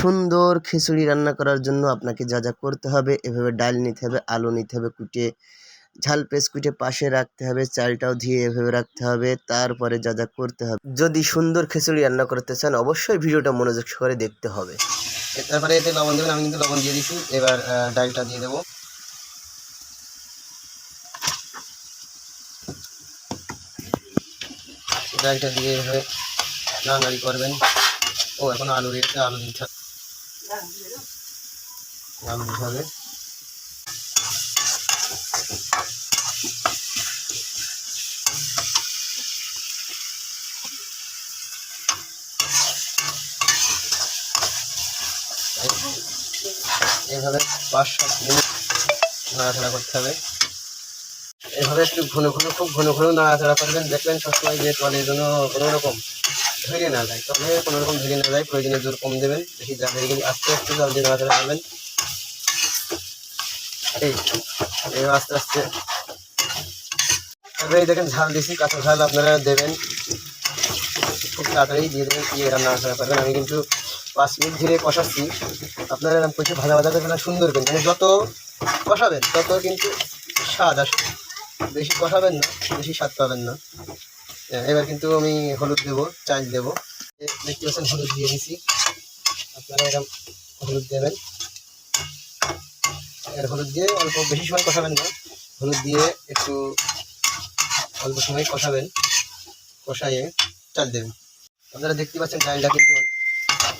সুন্দর খিচুড়ি রান্না করার জন্য আপনাকে যা যা করতে হবে, এভাবে ডাল নিতে হবে, আলু নিতে হবে, কুটে, ঝাল পেস্ট কুটে পাশে রাখতে হবে, চালটাও ধুয়ে এভাবে রাখতে হবে, তারপরে যা যা করতে হবে। যদি সুন্দর খিচুড়ি রান্না করতে চান, অবশ্যই ভিডিওটা মনোযোগ সহকারে দেখতে হবে। তারপরে এতে লবণ দেবেন, আমি কিন্তু লবণ দিয়ে দিছি, এবার ডালটা দিয়ে দেবো। ডালটা দিয়ে এভাবে নাড়ানাড়ি করবেন। ও, এখন আলু রেখে আলু দিতে হবে। দিতে পাঁচ সাত মিনিট নাড়াচাড়া করতে হবে। এভাবে একটু ঘন ঘন, খুব ঘন ঘন নাড়াচাড়া করবেন। দেখবেন সবসময় যে তলের জন্য কোনো রকম ধরে না যায়। তবে কোনো রকম ধরে না যায়, প্রয়োজনে জোর কম দেবেন। বেশি জাল হয়ে গেলে আস্তে আস্তে জাল দিয়ে নাড়াচাড়া করবেন। এই আস্তে আস্তে। তবে এই দেখেন ঝাল দিছি, কাঁচা ঝাল আপনারা দেবেন। খুব তাড়াতাড়ি দিয়ে দেবেন, দিয়ে নাড়াচাড়া করবেন। আমি কিন্তু পাঁচ মিনিট ধীরে কষাচ্ছি। আপনারা এরকম কিছু ভাজা ভাজা করবেন সুন্দর করবেন মানে যত কষাবেন, তত কিন্তু স্বাদ আসবে। বেশি কষাবেন না, বেশি স্বাদ পাবেন না। এবার কিন্তু আমি হলুদ দেবো, চাল দেবো। দেখতে পাচ্ছেন, হলুদ দিয়ে দিছি। আপনারা এরকম হলুদ দেবেন। এর হলুদ দিয়ে অল্প বেশি সময় কষাবেন না। হলুদ দিয়ে একটু অল্প সময় কষাবেন। কষাইয়ে চাল দেবেন। আপনারা দেখতে পাচ্ছেন, চালটা কিন্তু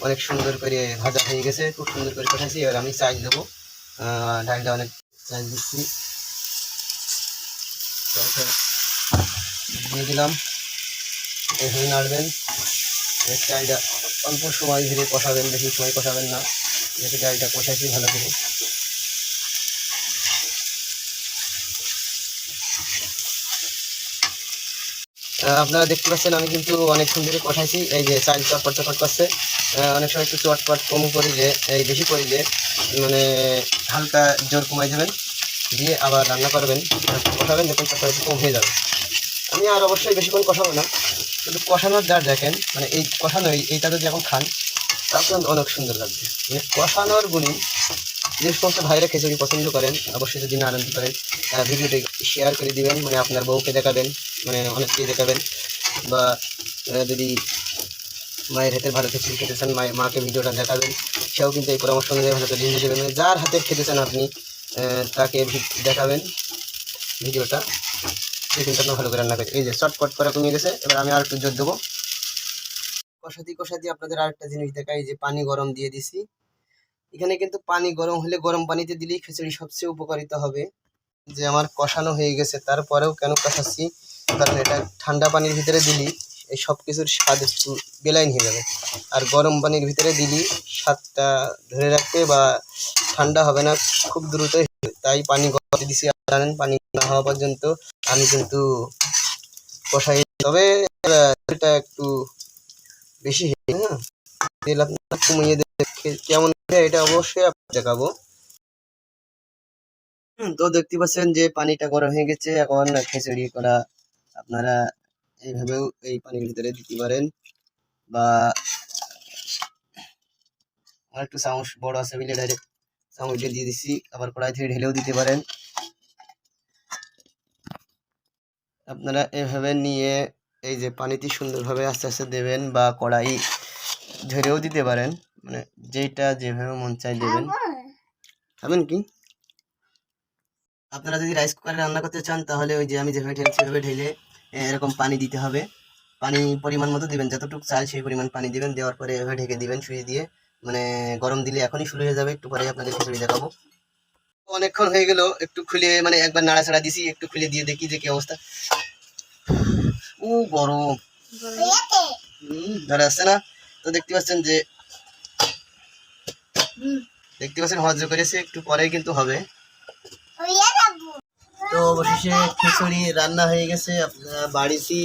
অনেক সুন্দর করে ভাজা হয়ে গেছে। খুব সুন্দর করে কষাইছি। এবার আমি চাল দেবো। ডালটা অনেক চাল দিচ্ছি। দিয়ে দিলাম। এভাবে নাড়বেন। চালটা অল্প সময় ধরে কষাবেন, বেশি সময় কষাবেন না। যাতে ডালটা কষাইছি ভালো করে। আপনারা দেখতে পাচ্ছেন, আমি কিন্তু অনেক সুন্দর কষাইছি। এই যে চাল চটপট চটপট করছে। অনেক সময় একটু চটপট কম করি যে, এই বেশি করি যে মানে হালকা জোর কমাই দেবেন। দিয়ে আবার রান্না করবেন। কষাবেন দেখুন চটপট কম হয়ে যাবে। আমি আর অবশ্যই বেশিক্ষণ কষাবো না। কিন্তু কষানোর যার দেখেন মানে এই কষানো এই- এইটা যদি এখন খান তখন অনেক সুন্দর লাগবে। মানে কষানোর গুণী যে সমস্ত ভাইরা খিচুড়ি পছন্দ করেন, অবশ্যই যদি না আনন্দ করেন ভিডিওটি শেয়ার করে দিবেন মানে আপনার বউকে দেখাবেন মানে অনেককেই দেখাবেন, বা যদি মায়ের হাতের ভালো খিচুড়ি খেতে চান, মায়ের মাকে ভিডিওটা দেখাবেন, সেও কিন্তু এই পরামর্শ অনুযায়ী ভালো করে নিয়ে মানে যার হাতের খেতে চান আপনি তাকে দেখাবেন ভিডিওটা। কিন্তু আপনার ভালো করে রান্না করে। এই যে চটপট করে কমিয়ে গেছে এবার আমি আর একটু জোর দেবো। কষাতি কষাতি আপনাদের আরেকটা জিনিস দেখাই, যে পানি গরম দিয়ে দিছি। এখানে কিন্তু পানি গরম হলে গরম পানিতে দিলেই খিচুড়ি সবচেয়ে উপকারিতা হবে। যে আমার কষানো হয়ে গেছে, তারপরেও কেন কষাচ্ছি? কারণ এটা ঠান্ডা পানির ভিতরে দিলি, এই সব কিছুর স্বাদ একটু বেলাইন হয়ে যাবে। আর গরম পানির ভিতরে দিলি, স্বাদটা ধরে রাখতে বা ঠান্ডা হবে না, খুব দ্রুতই হবে। তাই পানি গরম দিছি জানেন, পানি না হওয়া পর্যন্ত আমি কিন্তু কষাই তবে এটা একটু বেশি হয়ে তেল কমিয়ে দেখে কেমন এটা অবশ্যই দেখাবো। তো দেখতে পাচ্ছেন যে পানিটা গরম হয়ে গেছে, এখন খিচুড়ি করা আপনারা এইভাবেও এই পানির ভিতরে দিতে পারেন। বা আর একটু চামচ বড় আছে বলে ডাইরেক্ট চামচ দিয়ে দিচ্ছি। আবার কড়াই থেকে ঢেলেও দিতে পারেন। আপনারা এভাবে নিয়ে এই যে পানিটি সুন্দরভাবে আস্তে আস্তে দেবেন বা কড়াই ঝরেও দিতে পারেন। মানে যেটা যেভাবে মন চাই দেবেন। খাবেন কি? আপনারা যদি রাইস কুকারে রান্না করতে চান, তাহলে ওই যে আমি যেভাবে ঢেলছি, সেভাবে ঢেলে এরকম পানি দিতে হবে। পানি পরিমাণ মতো দিবেন, যতটুকু চাল সেই পরিমাণ পানি দিবেন। দেওয়ার পরে এভাবে ঢেকে দিবেন, শুয়ে দিয়ে। মানে গরম দিলে এখনই শুরু হয়ে যাবে, একটু পরে আপনাদের খিচুড়ি দেখাবো। অনেকক্ষণ হয়ে গেল, একটু খুলে মানে একবার নাড়াচাড়া দিছি, একটু খুলে দিয়ে দেখি যে কি অবস্থা। ও গরম। ধরে আসছে না? তো দেখতে পাচ্ছেন যে, দেখতে পাচ্ছেন হজ্র করেছে, একটু পরেই কিন্তু হবে। তো অবশেষে খিচুড়ি রান্না হয়ে গেছে বাড়িছি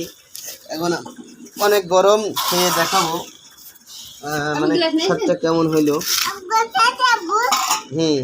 এখন অনেক গরম, খেয়ে দেখাবো। মানে স্বাদটা কেমন হইল? হুম।